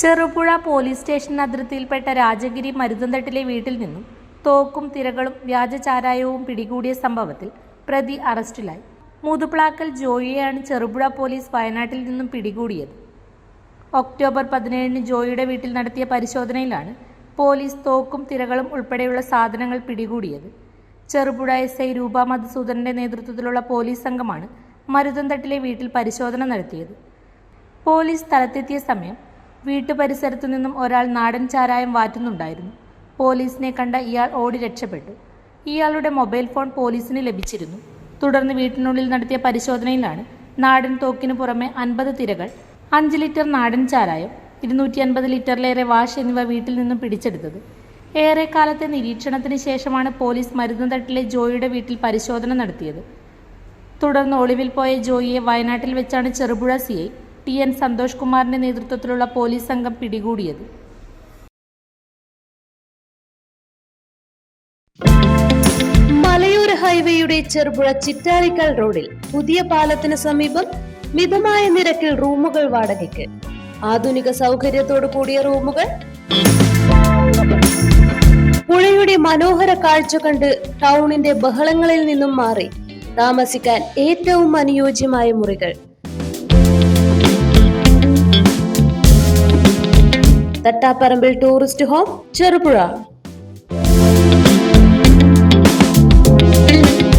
Cherupuzha police station അതിർത്തിയിൽപ്പെട്ട രാജഗിരി മരുതന്തട്ടിലെ വീട്ടിൽ നിന്നും തോക്കും തിരകളും വ്യാജചാരായവും പിടികൂടിയ സംഭവത്തിൽ പ്രതി അറസ്റ്റിലായി. മുതുപ്ലാക്കൽ ജോയിയെയാണ് ചെറുപുഴ പോലീസ് വയനാട്ടിൽ നിന്നും പിടികൂടിയത്. ഒക്ടോബർ പതിനേഴിന് ജോയിയുടെ വീട്ടിൽ നടത്തിയ പരിശോധനയിലാണ് പോലീസ് തോക്കും തിരകളും ഉൾപ്പെടെയുള്ള സാധനങ്ങൾ പിടികൂടിയത്. ചെറുപുഴ എസ് ഐ രൂപ മധുസൂദനന്റെ നേതൃത്വത്തിലുള്ള പോലീസ് സംഘമാണ് മരുതന്തട്ടിലെ വീട്ടിൽ പരിശോധന നടത്തിയത്. പോലീസ് സ്ഥലത്തെത്തിയ സമയം വീട്ടുപരിസരത്തു നിന്നും ഒരാൾ നാടൻ ചാരായം വാറ്റുന്നുണ്ടായിരുന്നു. പോലീസിനെ കണ്ട ഇയാൾ ഓടി രക്ഷപ്പെട്ടു. ഇയാളുടെ മൊബൈൽ ഫോൺ പോലീസിന് ലഭിച്ചിരുന്നു. തുടർന്ന് വീട്ടിനുള്ളിൽ നടത്തിയ പരിശോധനയിലാണ് നാടൻ തോക്കിനു പുറമെ അൻപത് തിരകൾ അഞ്ച് ലിറ്റർ നാടൻ ചാരായം ഇരുന്നൂറ്റി അൻപത് ലിറ്ററിലേറെ വാഷ് എന്നിവ വീട്ടിൽ നിന്നും പിടിച്ചെടുത്തത്. ഏറെക്കാലത്തെ നിരീക്ഷണത്തിന് ശേഷമാണ് പോലീസ് മരുന്നുതട്ടിലെ ജോയിയുടെ വീട്ടിൽ പരിശോധന നടത്തിയത്. തുടർന്ന് ഒളിവിൽ പോയ ജോയിയെ വയനാട്ടിൽ വെച്ചാണ് Cherupuzha C T N Santhosh കുമാറിന്റെ നേതൃത്വത്തിലുള്ള പോലീസ് സംഘം പിടികൂടിയത്. മലയോര ഹൈവേയുടെ ചെറുപുഴ ചിറ്റാരിക്കൽ റോഡിൽ പുതിയ പാലത്തിന് സമീപം മിതമായ നിരക്കിൽ റൂമുകൾ വാടകയ്ക്ക്. ആധുനിക സൗകര്യത്തോടു കൂടിയ റൂമുകൾ. പുഴയുടെ മനോഹര കാഴ്ച കണ്ട് ടൗണിന്റെ ബഹളങ്ങളിൽ നിന്നും മാറി താമസിക്കാൻ ഏറ്റവും അനുയോജ്യമായ മുറികൾ. Thattaparambil tourist home Cherupuzha